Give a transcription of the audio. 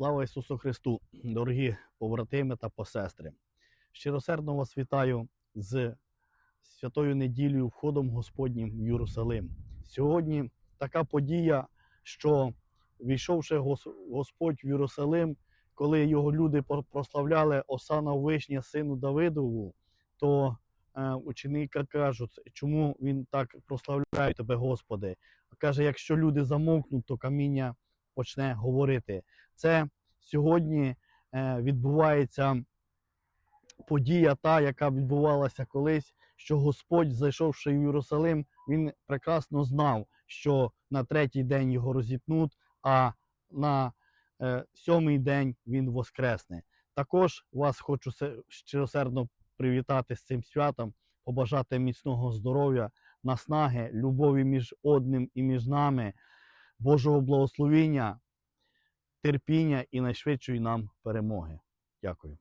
Слава Ісусу Христу, дорогі побратими та посестри. Щиросердно вас вітаю з святою неділею, входом Господнім в Єрусалим. Сьогодні така подія, що війшовши Господь в Єрусалим, коли його люди прославляли Осана Вишня, сину Давидову, то е, ученики кажуть, чому він так прославляє тебе, Господи. Каже, якщо люди замовкнуть, то каміння почне говорити. Це сьогодні е, відбувається подія, та, яка відбувалася колись, що Господь, зайшовши в Єрусалим, він прекрасно знав, що на третій день його розіпнуть, а на е, сьомий день він воскресне. Також вас хочу се- щиросердно привітати з цим святом, побажати міцного здоров'я, наснаги, любові між одним і між нами, Божого благословіння терпіння і найшвидшої нам перемоги. Дякую.